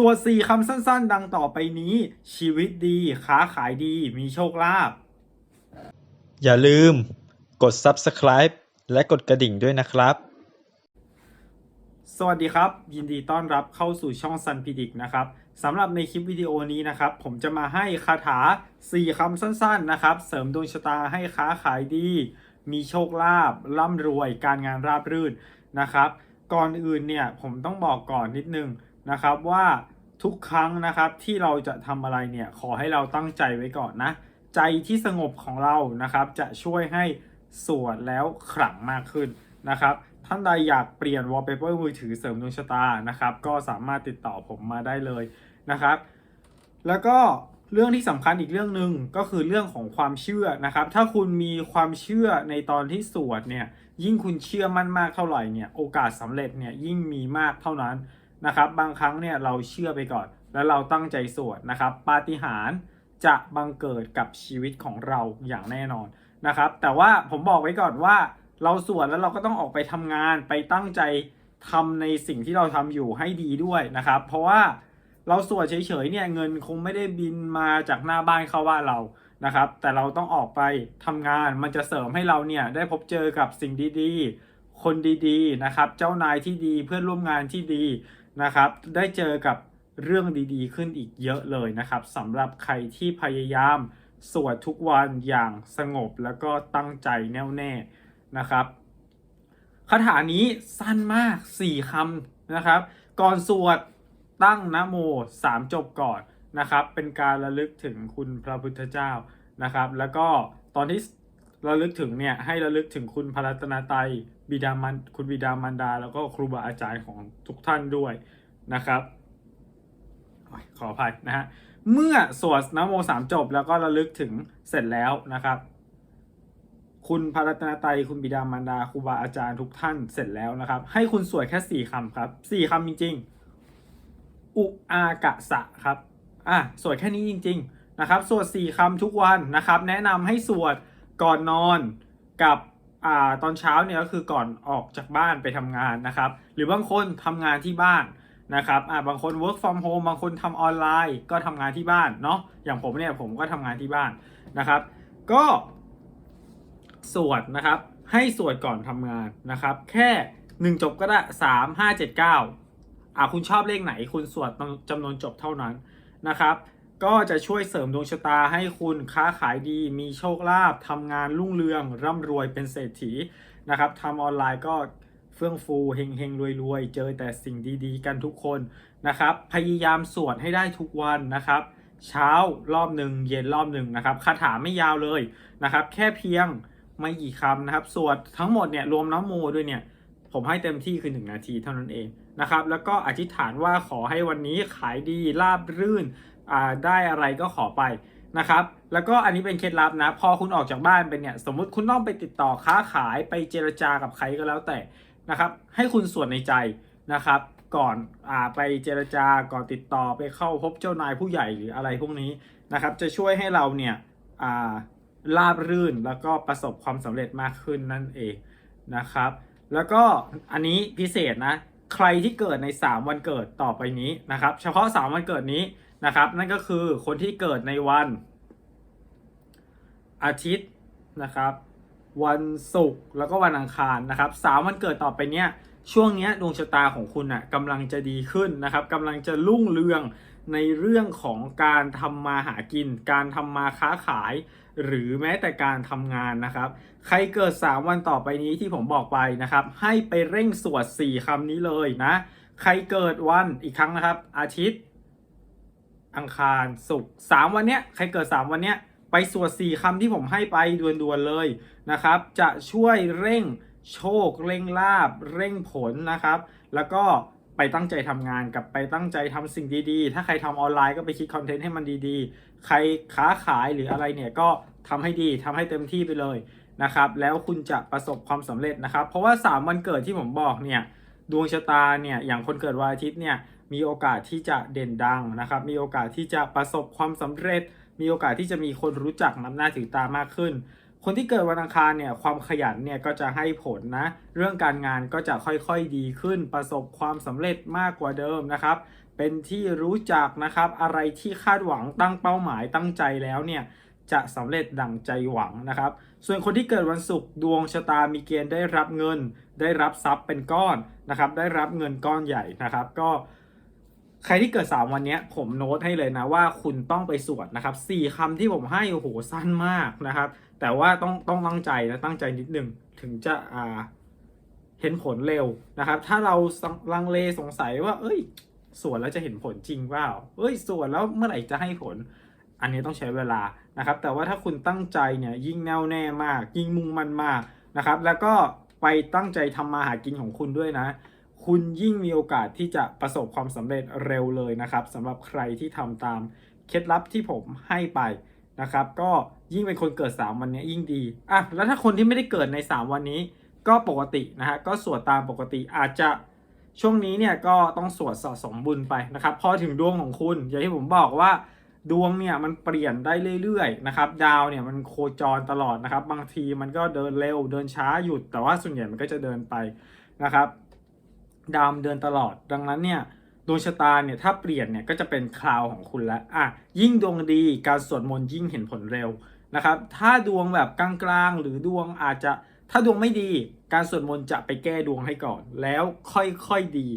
ส่วนสี่คำสั้นๆ ดังต่อไปนี้ ชีวิตดี ค้าขายดี มีโชคลาภ อย่าลืม กด subscribe และกดกระดิ่งด้วยนะครับ สวัสดีครับ ยินดีต้อนรับเข้าสู่ช่อง Sun p r e d i c t นะครับสำหรับในคลิปวิดีโอนี้นะครับ ผมจะมาให้คาถา 4คำสั้นๆ นะครับ เสริมดวงชะตาให้ค้าขายดี มีโชคลาภร่ำรวย การงานราบรื่นนะครับ ก่อนอื่นเนี่ยผมต้องบอกก่อนนิดนึง นะครับว่าทุกครั้งนะครับที่เราจะทำอะไรเนี่ยขอให้เราตั้งใจไว้ก่อนนะ ใจที่สงบของเรานะครับ จะช่วยให้สวดแล้วขลังมากขึ้นนะครับ ท่านใดอยากเปลี่ยน wallpaper มือถือเสริมดวงชะตานะครับ ก็สามารถติดต่อผมมาได้เลยนะครับ แล้วก็เรื่องที่สำคัญอีกเรื่องหนึ่งก็คือเรื่องของความเชื่อนะครับ ถ้าคุณมีความเชื่อในตอนที่สวดเนี่ยยิ่งคุณเชื่อมั่นมากเท่าไหร่เนี่ยโอกาสสำเร็จเนี่ยยิ่งมีมากเท่านั้น นะครับ บางครั้งเนี่ยเราเชื่อไปก่อน แล้วเราตั้งใจสวดนะครับ ปาฏิหาริย์จะบังเกิดกับชีวิตของเราอย่างแน่นอนนะครับ แต่ว่าผมบอกไว้ก่อนว่าเราสวดแล้วเราก็ต้องออกไปทำงานไปตั้งใจทำในสิ่งที่เราทำอยู่ให้ดีด้วยนะครับ เพราะว่าเราสวดเฉยๆเนี่ยเงินคงไม่ได้บินมาจากหน้าบ้านเข้าบ้านเรานะครับ แต่เราต้องออกไปทำงานมันจะเสริมให้เราเนี่ยได้พบเจอกับสิ่งดีๆ คนดีๆนะครับ เจ้านายที่ดีเพื่อนร่วมงานที่ดี นะครับ ได้เจอกับเรื่องดีๆ ขึ้นอีกเยอะเลยนะครับสำหรับใครที่พยายามสวดทุกวันอย่างสงบแล้วก็ตั้งใจแน่วแน่นะครับคาถานี้สั้นมาก 4คำนะครับ ก่อนสวดตั้งนะโม 3 จบก่อนนะครับ เป็นการระลึกถึงคุณพระพุทธเจ้านะครับ แล้วก็ตอนที่ระลึกถึงเนี่ยให้ระลึกถึงคุณพระรัตนตรัย บิดามันคุณบิดามารดา แล้วก็ครูบาอาจารย์ของทุกท่านด้วยนะครับขออภัยนะฮะเมื่อสวดนะโมสามจบแล้วก็ระลึกถึงเสร็จแล้วนะครับ คุณพระรัตนตรัยคุณบิดามารดาครูบาอาจารย์ทุกท่านเสร็จแล้วนะครับ ให้คุณสวดแค่สี่คำครับสี่คำจริง ๆ อุอากะสะครับอะสวดแค่นี้จริง ๆ นะครับ สวดสี่คำทุกวันนะครับ แนะนำให้สวดก่อนนอนกับ อ่าตอนเช้าเนี่ยก็คือก่อนออกจากบ้านไปทำงานนะครับ หรือบางคนทำงานที่บ้านนะครับอ่าบางคน work from home บางคนทำออนไลน์ก็ทำงานที่บ้านเนาะอย่างผมเนี่ยผมก็ทำงานที่บ้านนะครับ ก็สวดนะครับให้สวดก่อนทำงานนะครับ แค่หนึ่งจบก็ได้สามห้าเจ็ดเก้าอ่าคุณชอบเลขไหน คุณสวดจำนวนจบเท่านั้นนะครับ ก็จะช่วยเสริมดวงชะตาให้คุณค้าขายดี มีโชคลาภทำงานรุ่งเรือง ร่ำรวยเป็นเศรษฐีนะครับทำออนไลน์ก็เฟื่องฟูเฮงเฮงรวยรวยเจอแต่สิ่งดีๆ กันทุกคนนะครับ พยายามสวดให้ได้ทุกวันนะครับ เช้ารอบหนึ่งเย็นรอบหนึ่งนะครับคาถาไม่ยาวเลยนะครับ แค่เพียงไม่กี่คำนะครับ สวดทั้งหมดเนี่ยรวมน้ำโมด้วยเนี่ยผมให้เต็มที่คือ 1 นาทีเท่านั้นเองนะครับ แล้วก็อธิษฐานว่าขอให้วันนี้ขายดีราบรื่น ได้อะไรก็ขอไปนะครับ แล้วก็อันนี้เป็นเคล็ดลับนะ พอคุณออกจากบ้านไปเนี่ย สมมุติคุณต้องไปติดต่อค้าขายไปเจรจากับใครก็แล้วแต่นะครับ ให้คุณสวดในใจนะครับ ก่อนอ่าไปเจรจาก่อนติดต่อไปเข้าพบเจ้านายผู้ใหญ่หรืออะไรพวกนี้นะครับ จะช่วยให้เราเนี่ยอ่าราบรื่นแล้วก็ประสบความสำเร็จมากขึ้นนั่นเองนะครับ แล้วก็อันนี้พิเศษนะ ใครที่เกิดใน 3 วันเกิดต่อไปนี้นะครับ เฉพาะ 3 วันเกิดนี้ นะครับ นั่นก็คือคนที่เกิดในวัน อาทิตย์นะครับ วันศุกร์แล้วก็วันอังคารนะครับสามวันเกิดต่อไปเนี้ยช่วงเนี้ยดวงชะตาของคุณอะกำลังจะดีขึ้นนะครับกำลังจะรุ่งเรืองในเรื่องของการทำมาหากิน การทำมาค้าขาย หรือแม้แต่การทำงานนะครับ ใครเกิด 3 วันต่อไปนี้ที่ผมบอกไปนะครับ ให้ไปเร่งสวด 4คำนี้เลยนะ ใครเกิดวันอีกครั้งนะครับ อาทิตย์ อังคารศุกร์สามวันเนี้ยใครเกิด 3 วันเนี้ยไปสวด4คำที่ผมให้ไปด่วนๆเลยนะครับ จะช่วยเร่งโชค เร่งลาบ เร่งผลนะครับ แล้วก็ไปตั้งใจทำงานกับไปตั้งใจทำสิ่งดีๆ ถ้าใครทำออนไลน์ก็ไปคิดคอนเทนต์ให้มันดีๆ ใครค้าขายหรืออะไรเนี่ยก็ทำให้ดีทำให้เต็มที่ไปเลยนะครับ แล้วคุณจะประสบความสำเร็จนะครับ เพราะว่า 3 วันเกิดที่ผมบอกเนี่ยดวงชะตาเนี่ยอย่างคนเกิดวันอาทิตย์เนี่ย มีโอกาสที่จะเด่นดังนะครับ มีโอกาสที่จะประสบความสำเร็จ มีโอกาสที่จะมีคนรู้จักนับหน้าถือตามากขึ้น คนที่เกิดวันอังคารเนี่ยความขยันเนี่ยก็จะให้ผลนะ เรื่องการงานก็จะค่อยๆดีขึ้น ประสบความสำเร็จมากกว่าเดิมนะครับ เป็นที่รู้จักนะครับ อะไรที่คาดหวังตั้งเป้าหมายตั้งใจแล้วเนี่ยจะสำเร็จดั่งใจหวังนะครับ ส่วนคนที่เกิดวันศุกร์ดวงชะตามีเกณฑ์ได้รับเงิน ได้รับทรัพย์เป็นก้อนนะครับ ได้รับเงินก้อนใหญ่นะครับ ก็ ใครที่เกิด 3 วันนี้ผมโน้ตให้เลยนะว่าคุณต้องไปสวดนะครับสี่คำที่ผมให้โอ้โหสั้นมากนะครับ แต่ว่าต้องต้องตั้งใจนะตั้งใจนิดนึงถึงจะอ่าเห็นผลเร็วนะครับ ถ้าเราลังเลสงสัยว่า เอ้ยสวดแล้วจะเห็นผลจริงเปล่าเอ้ยสวดแล้วเมื่อไหร่จะให้ผล อันนี้ต้องใช้เวลานะครับ แต่ว่าถ้าคุณตั้งใจเนี่ยยิ่งแน่วแน่มาก ยิ่งมุ่งมั่นมากนะครับ แล้วก็ไปตั้งใจทำมาหากินของคุณด้วยนะ คุณยิ่งมีโอกาสที่จะประสบความสำเร็จเร็วเลยนะครับสำหรับใครที่ทำตามเคล็ดลับที่ผมให้ไปนะครับ ก็ยิ่งเป็นคนเกิด 3 วันนี้ยิ่งดีอะแล้วถ้าคนที่ไม่ได้เกิดใน 3 วันนี้ ก็ปกตินะฮะก็สวดตามปกติอาจจะช่วงนี้เนี่ยก็ต้องสวดสะสมบุญไปนะครับพอถึงดวงของคุณอย่างที่ผมบอกว่าดวงเนี่ยมันเปลี่ยนได้เรื่อยๆนะครับดาวเนี่ยมันโคจรตลอดนะครับ บางทีมันก็เดินเร็วเดินช้าหยุดแต่ว่าส่วนใหญ่มันก็จะเดินไปนะครับ ดาวเดินตลอด ดังนั้นเนี่ยดวงชะตาเนี่ยถ้าเปลี่ยนเนี่ยก็จะเป็นคราวของคุณแล้วอะยิ่งดวงดีการสวดมนต์ยิ่งเห็นผลเร็วนะครับ ถ้าดวงแบบกลางๆ หรือดวงอาจจะถ้าดวงไม่ดี การสวดมนต์จะไปแก้ดวงให้ก่อน แล้วค่อยๆดี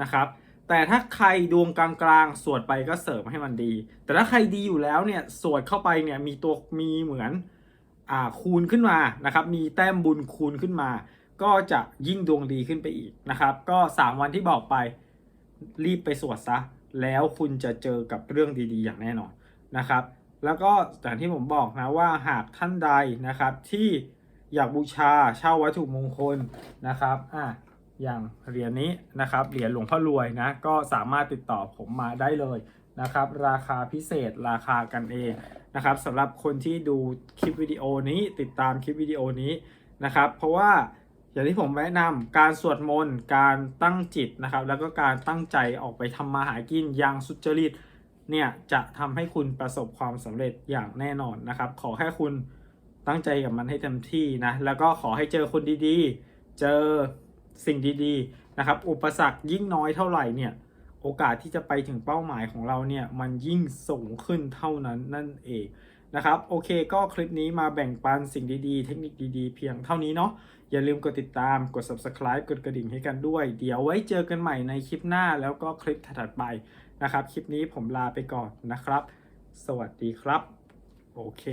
นะครับ แต่ถ้าใครดวงกลางๆ สวดไปก็เสริมให้มันดี แต่ถ้าใครดีอยู่แล้วเนี่ยสวดเข้าไปเนี่ยมีตัวมีเหมือนอ่าคูณขึ้นมานะครับ มีแต้มบุญคูณขึ้นมา ก็จะยิ่งดวงดีขึ้นไปอีกนะครับ ก็ 3 วันที่บอกไปรีบไปสวดซะ แล้วคุณจะเจอกับเรื่องดีๆ อย่างแน่นอนนะครับ แล้วก็อย่างที่ผมบอกนะว่าหากท่านใดนะครับที่อยากบูชาเช่าวัตถุมงคลนะครับอะอย่างเหรียญนี้นะครับเหรียญหลวงพ่อรวยนะก็สามารถติดต่อผมมาได้เลยนะครับ ราคาพิเศษราคากันเองนะครับสำหรับคนที่ดูคลิปวิดีโอนี้ติดตามคลิปวิดีโอนี้นะครับ เพราะว่า อย่างที่ผมแนะนำการสวดมนต์การตั้งจิตนะครับ แล้วก็การตั้งใจออกไปทำมาหากินอย่างสุจริตเนี่ยจะทำให้คุณประสบความสำเร็จอย่างแน่นอนนะครับ ขอแค่คุณตั้งใจกับมันให้เต็มที่นะแล้วก็ขอให้เจอคนดีๆ เจอสิ่งดีๆนะครับ อุปสรรคยิ่งน้อยเท่าไหร่เนี่ยโอกาสที่จะไปถึงเป้าหมายของเราเนี่ยมันยิ่งสูงขึ้นเท่านั้นนั่นเองนะครับโอเคก็คลิปนี้มาแบ่งปันสิ่งดีๆ เทคนิคดีๆ เพียงเท่านี้เนาะ อย่าลืมกดติดตาม กด subscribe กดกระดิ่งให้กันด้วย เดี๋ยวไว้เจอกันใหม่ในคลิปหน้าแล้วก็คลิปถัดไปนะครับ คลิปนี้ผมลาไปก่อนนะครับ สวัสดีครับ โอเค